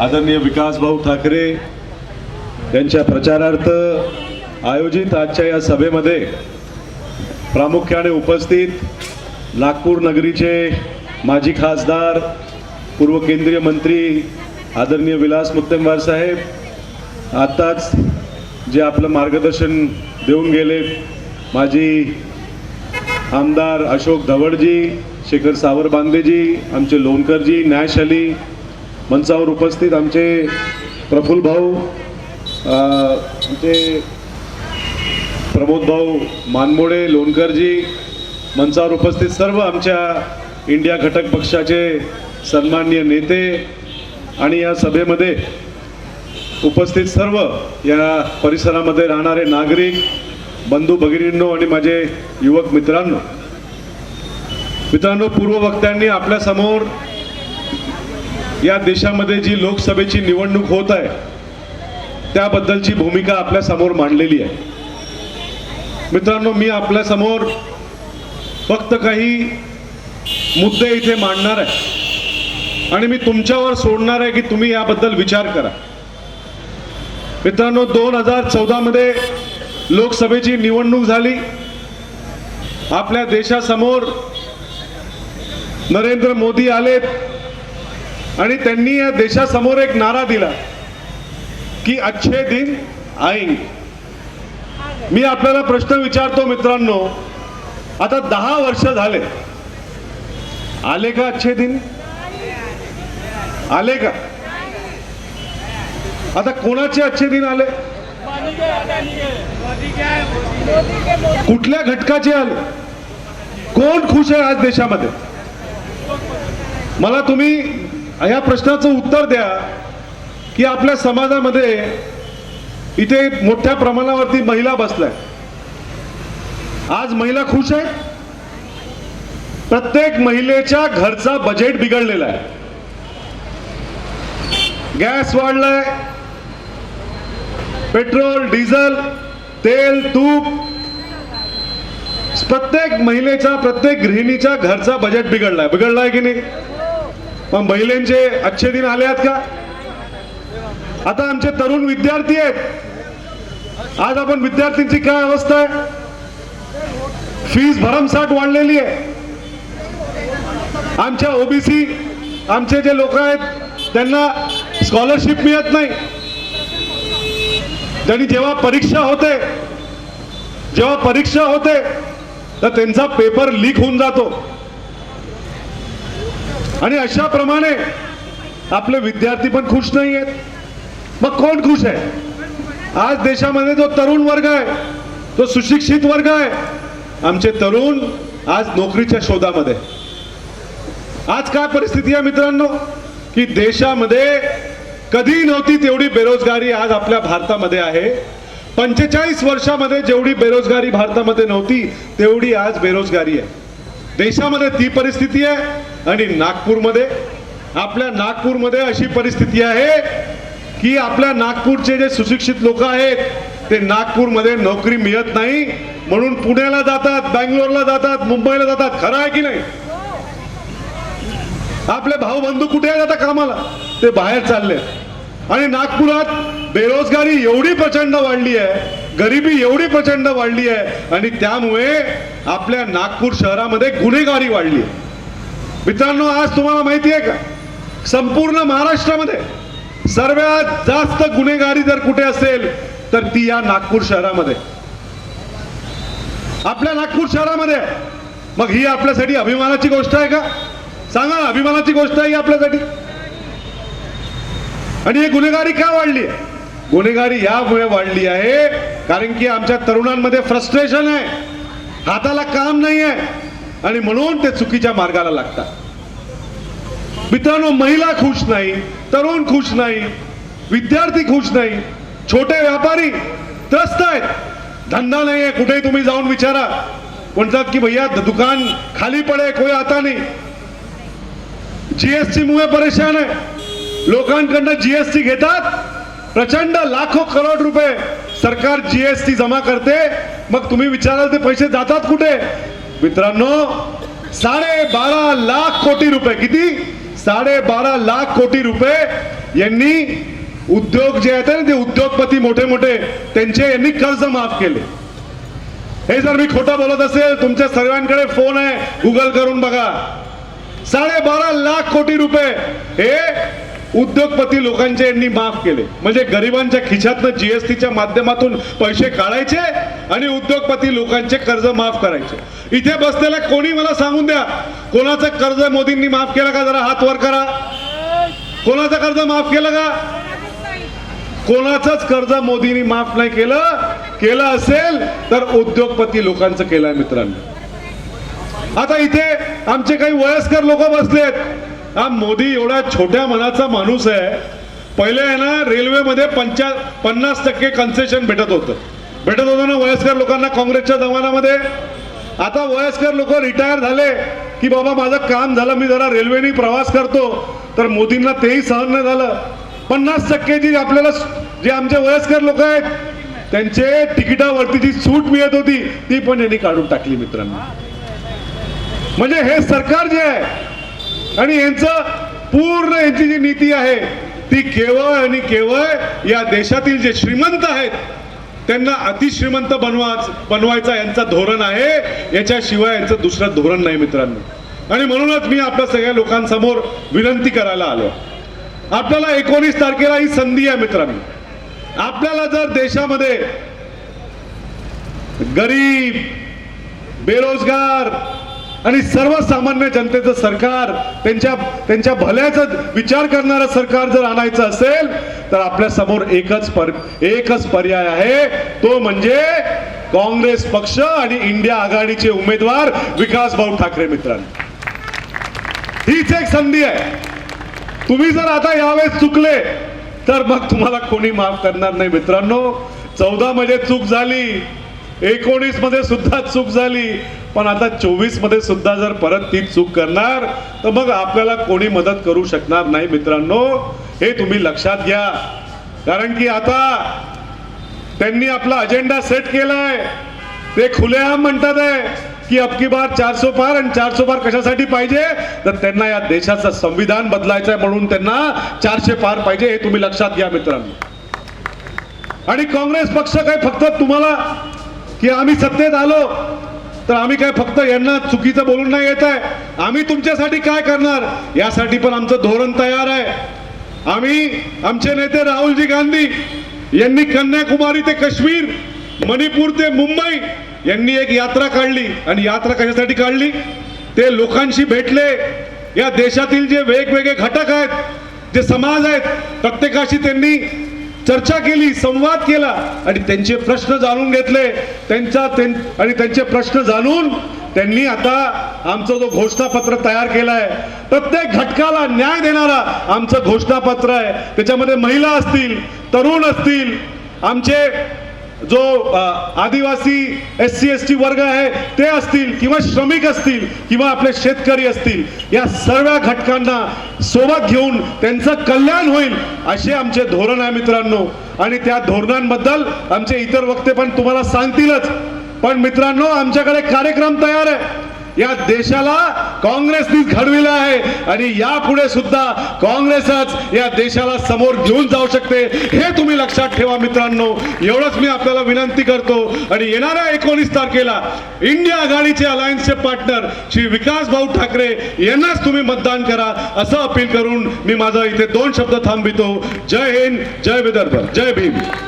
आदरणीय विकासभाऊ ठाकरे यांच्या प्रचारार्थ आयोजित आजच्या या सभेमध्ये प्रामुख्याने उपस्थित नागपूर नगरीचे माजी खासदार पूर्व केंद्रीय मंत्री आदरणीय विलास मुत्तेमवार साहेब आत्ताच जे आपलं मार्गदर्शन देऊन गेले माजी आमदार अशोक धवडजी शेखर सावरबांदेजी आमचे लोणकरजी न्यायशाली अली मंचावर उपस्थित आमचे प्रफुल्ल भाऊ आमचे प्रमोद भाऊ मानमोडे लोणकरजी मंचावर उपस्थित सर्व आमच्या इंडिया घटक पक्षाचे सन्माननीय नेते आणि या सभेमध्ये उपस्थित सर्व या परिसरामध्ये राहणारे नागरिक बंधू भगिनींनो आणि माझे युवक मित्रांनो. मित्रांनो पूर्व वक्त्यांनी आपल्यासमोर या देशामध्ये जी लोकसभेची निवडणूक होत आहे त्याबद्दलची भूमिका आपल्यासमोर मांडलेली आहे. मित्रांनो मी आपल्यासमोर फक्त काही मुद्दे इथे मांडणार आहे. आणि मी तुमच्यावर सोडणार आहे की तुम्ही याबद्दल विचार करा. मित्रांनो दोन हजार चौदामध्ये लोकसभेची निवडणूक झाली. आपल्या देशासमोर नरेंद्र मोदी आलेत. आणि त्यांनी या देशासमोर एक नारा दिला की अच्छे दिन आईंग मी आपल्याला प्रश्न विचारतो मित्रांनो आता दहा वर्ष झाले. आले का अच्छे दिन? आले का? आता कोणाचे अच्छे दिन आले? कुठल्या घटकाचे आले? कोण खुश आहे आज देशामध्ये? मला तुम्ही या प्रश्नाचं उत्तर द्या की आपल्या समाजामध्ये इथे मोठ्या प्रमाणावरती महिला बसलाय. आज महिला खुश आहे प्रत्येक महिलेच्या घरचा बजेट बिघडलेला आहे. गॅस वाढलाय. पेट्रोल डिझेल तेल तूप. प्रत्येक महिलेचा प्रत्येक गृहिणीच्या घरचा बजेट बिघडलाय. बिघडलाय की नाही? मग महिलांचे अच्छे दिन आले आहेत का? आता आमचे तरुण विद्यार्थी आहेत. आज आपण विद्यार्थ्यांची काय अवस्था आहे? फीस भरमसाठ वाढलेली आहे. आमच्या ओबीसी आमचे जे लोक आहेत त्यांना स्कॉलरशिप मिळत नाही. त्यांनी जेव्हा परीक्षा होते जेव्हा परीक्षा होते तर त्यांचा पेपर लीक होऊन जातो. आणि अशा प्रमाणे आपले विद्यार्थी पण खुश नाही आहेत मग कोण खुश आहे? आज देशामध्ये जो तरुण वर्ग आहे तो सुशिक्षित वर्ग आहे आमचे तरुण आज नोकरीच्या शोधामध्ये. आज काय परिस्थिती आहे मित्रांनो? की देशामध्ये कधी नव्हती तेवढी बेरोजगारी आज आपल्या भारतामध्ये आहे. पंचेचाळीस वर्षामध्ये जेवढी बेरोजगारी भारतामध्ये नव्हती तेवढी आज बेरोजगारी आहे. देशामध्ये ती परिस्थिती आहे आणि नागपूरमध्ये आपल्या नागपूरमध्ये अशी परिस्थिती आहे की आपल्या नागपूरचे जे सुशिक्षित लोक आहेत ते नागपूरमध्ये नोकरी मिळत नाही. म्हणून पुण्याला जातात बँगलोरला जातात मुंबईला जातात. खरं आहे की नाही? आपले भाऊ बंधू कुठे आहेत आता कामाला? ते बाहेर चालले. आणि नागपुरात बेरोजगारी एवढी प्रचंड वाढली आहे गरिबी एवढी प्रचंड वाढली आहे आणि त्यामुळे आपल्या नागपूर शहरामध्ये गुन्हेगारी वाढली आहे. मित्रांनो आज तुम्हाला माहिती आहे का? संपूर्ण महाराष्ट्रामध्ये सर्वात जास्त गुन्हेगारी जर कुठे असेल तर ती या नागपूर शहरामध्ये. आपल्या नागपूर शहरामध्ये. आहे. मग ही आपल्यासाठी अभिमानाची गोष्ट आहे का? सांगा ना, अभिमानाची गोष्ट आहे ही आपल्यासाठी. आणि ही गुन्हेगारी का वाढली आहे? गुन्हेगारी यामुळे वाढली आहे कारण की आमच्या तरुणांमध्ये फ्रस्ट्रेशन आहे. हाताला काम नाही आहे आणि म्हणून ते चुकीच्या मार्गाला लागतात. मित्रांनो महिला खुश नाही तरुण खुश नाही विद्यार्थी खुश नाही छोटे व्यापारी त्रस्त आहेत. धंदा नाही आहे कुठेही तुम्ही जाऊन विचारा. म्हणतात की भैया दुकान खाली पडे कोई आता नाही. जीएसटी मुळे परेशान आहे. लोकांकडनं जीएसटी घेतात. प्रचंड लाखो करोड रुपये सरकार जीएसटी जमा करते. मग तुम्ही विचाराल ते पैसे जातात कुठे? मित्रांनो साडे बारा लाख कोटी रुपये किती? साडे बारा लाख कोटी रुपये यांनी उद्योग जे आहेत ना ते उद्योगपती मोठे मोठे त्यांचे यांनी कर्ज माफ केले. हे जर मी खोटं बोलत असेल तुमच्या सर्वांकडे फोन आहे गुगल करून बघा. साडेबारा लाख कोटी रुपये हे उद्योगपती लोकांचे यांनी माफ केले. म्हणजे गरिबांच्या खिशातनं जीएसटीच्या माध्यमातून पैसे काढायचे आणि उद्योगपती लोकांचे कर्ज माफ करायचे. इथे बसलेल्या कोणी मला सांगून द्या कोणाचं कर्ज मोदींनी माफ केलं का? जरा हात वर करा. कोणाचं कर्ज माफ केलं का? कोणाचंच कर्ज मोदींनी माफ नाही केलं. केलं असेल तर उद्योगपती लोकांचं केलंय मित्रांनो. आता इथे आमचे काही वयस्कर लोक बसलेत. हा मोदी एवढा छोट्या मनाचा माणूस आहे. पहिले आहे ना रेल्वेमध्ये पंचा पन्नास टक्के कन्सेशन भेटत होतं. भेटत होतं ना वयस्कर लोकांना काँग्रेसच्या जमान्यामध्ये. आता वयस्कर लोक रिटायर झाले की बाबा माझं काम झालं मी जरा रेल्वेने प्रवास करतो. तर मोदींना तेही सहन नाही झालं. पन्नास टक्के जी आपल्याला जे आमचे वयस्कर लोक आहेत त्यांचे तिकिटावरती जी सूट मिळत होती ती पण यांनी काढून टाकली मित्रांनो. म्हणजे हे सरकार जे आहे आणि यांचं पूर्ण यांची जी नीती आहे ती केवळ आणि केवळ या देशातील जे श्रीमंत आहेत त्यांना अतिश्रीमंत बनवा बनवायचा यांचा धोरण आहे. याच्याशिवाय यांचं दुसरं धोरण नाही मित्रांनो. आणि म्हणूनच मी आपल्या सगळ्या लोकांसमोर विनंती करायला आलो. आपल्याला एकोणीस तारखेला ही संधी आहे मित्रांनो. आपल्याला जर देशामध्ये गरीब बेरोजगार आणि सर्वसामान्य जनतेचं सरकार त्यांच्या त्यांच्या भल्याचा विचार करणारं सरकार जर आणायचं असेल तर आपल्यासमोर एकच पर एकच पर्याय आहे. तो म्हणजे काँग्रेस पक्ष आणि इंडिया आघाडीचे उमेदवार विकास भाऊ ठाकरे मित्रांनो. हीच एक संधी आहे. तुम्ही जर आता यावेळेस चुकले तर मग तुम्हाला कोणी माफ करणार नाही मित्रांनो. चौदा मध्ये चूक झाली एकोणीसमध्ये सुद्धा चूक झाली. पण आता चोवीसमध्ये सुद्धा जर परत ती चूक करणार तर मग आपल्याला कोणी मदत करू शकणार नाही मित्रांनो. हे तुम्ही लक्षात घ्या. कारण की आता त्यांनी आपला अजेंडा सेट केलाय. ते खुलेआम म्हणतात आहे की अबकी बार चारसो पार आणि चारसो पार कशासाठी पाहिजे? तर त्यांना या देशाचं संविधान बदलायचं आहे म्हणून त्यांना चारशे पार पाहिजे हे तुम्ही लक्षात घ्या मित्रांनो. आणि काँग्रेस पक्ष काय फक्त तुम्हाला की आम्ही सत्तेत आलो तर आम्ही काय फक्त यांना चुकीचं बोलून नाही येत आहे? आम्ही तुमच्यासाठी काय करणार? यासाठी पण आमचं धोरण तयार आहे. आम्ही आमचे नेते राहुलजी गांधी यांनी कन्याकुमारी ते काश्मीर मणिपूर ते मुंबई यांनी एक यात्रा काढली. आणि यात्रा कशासाठी काढली? ते लोकांशी भेटले. या देशातील जे वेगवेगळे घटक आहेत जे समाज आहेत प्रत्येकाशी त्यांनी चर्चा केली संवाद केला आणि त्यांचे प्रश्न जाणून घेतले. त्यांचा त्यां- आणि त्यांचे प्रश्न जाणून त्यांनी आता आमचं जो घोषणापत्र तयार केलाय प्रत्येक घटकाला न्याय देणारा आमचं घोषणापत्र आहे. त्याच्यामध्ये महिला असतील तरुण असतील आमचे जो आदिवासी एस सी एस टी वर्ग आहे ते असतील किंवा श्रमिक असतील किंवा आपले शेतकरी असतील या सर्व घटकांना सोबत घेऊन त्यांचं कल्याण होईल असे आमचे धोरण आहे मित्रांनो. आणि त्या धोरणांबद्दल आमचे इतर वक्ते पण तुम्हाला सांगतीलच. पण मित्रांनो आमच्याकडे कार्यक्रम तयार आहे. या देशाला काँग्रेसनीच घडविलं आहे. आणि यापुढे सुद्धा काँग्रेसच या देशाला समोर घेऊन जाऊ शकते हे तुम्ही लक्षात ठेवा मित्रांनो. एवढंच मी आपल्याला विनंती करतो. आणि येणाऱ्या एकोणीस तारखेला इंडिया आघाडीचे अलायन्सचे पार्टनर श्री विकास भाऊ ठाकरे यांनाच तुम्ही मतदान करा असं अपील करून मी माझं इथे दोन शब्द थांबितो. जय हिंद जय विदर्भ जय भीम.